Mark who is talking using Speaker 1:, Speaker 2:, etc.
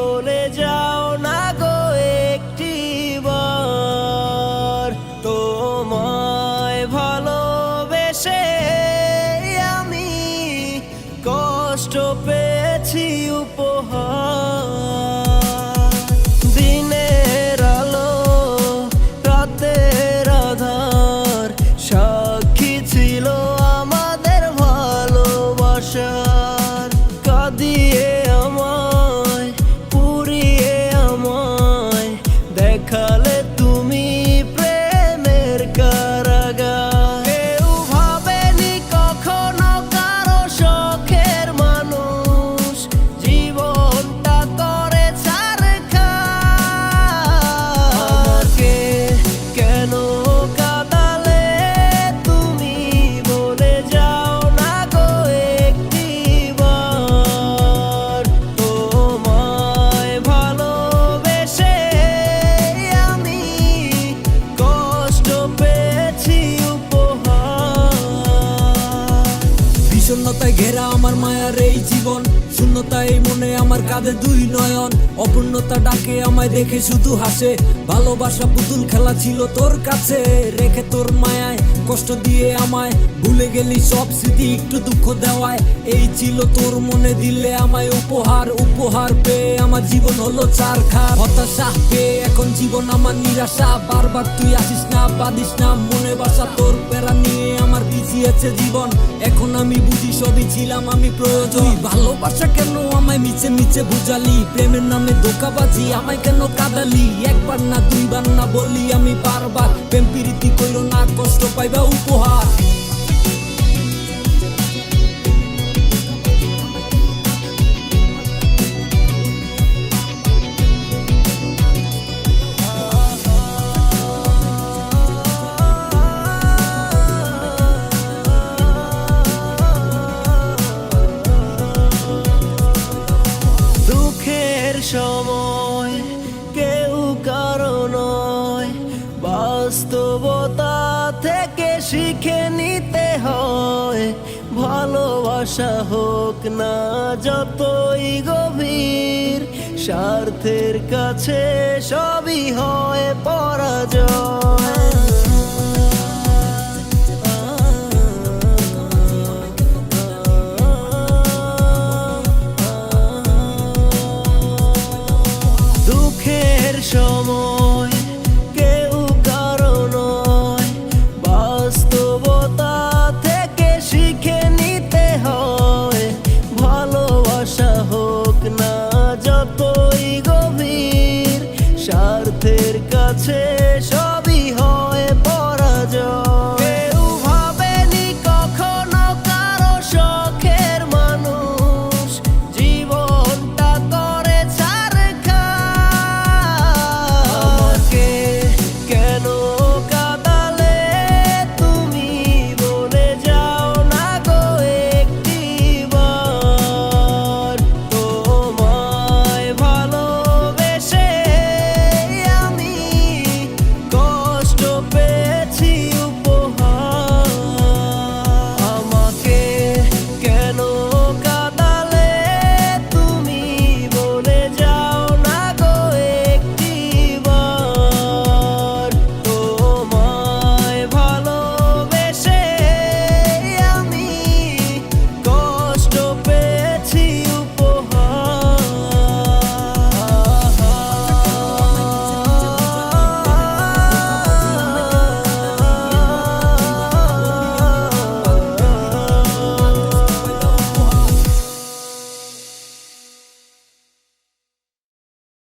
Speaker 1: বলে যাও না গো একটি বার। তোমায় ভালোবেসে আমি কষ্ট পেয়েছি উপহার
Speaker 2: শূন্যতায় মনে আমার কাঁধে দুই নয়ন। অপূর্ণতা ডাকে আমায় দেখে শুধু হাসে। ভালোবাসা পুতুল খেলা ছিল তোর কাছে। রেখে তোর মায়ায় কষ্ট দিয়ে আমায় ভুলে গেলি সব স্মৃতি একটু দুঃখ দেওয়ায়। এই ছিল তোর মনে দিলে আমায় উপহার। উপহার পেয়ে আমার জীবন হলো চার খার। হতাশা পেয়ে এখন জীবন আমার নিরাশা। বারবার তুই আসিস না বাদিস না। মনে বাসা তোর প্যারা নিয়ে পিছিয়েছে জীবন। এখন আমি বুঝি সবই ছিলাম আমি প্রয়োজন। ভালোবাসা কেন আমায় মিছে মিছে বুঝালি? প্রেমের নামে ধোকাবাজি আমায় কেন কাদালি? একবার না দুইবার না বলি আমি বারবার। প্রেম প্রীতি কইরো না, কষ্ট পাইবা উপহার।
Speaker 1: বাস্তবতা থেকে শিখে নিতে হয়। ভালোবাসা হোক না যতই গভীর, স্বার্থের কাছে সবই হয় পরাজয়। দুঃখের সময় কাছে সবই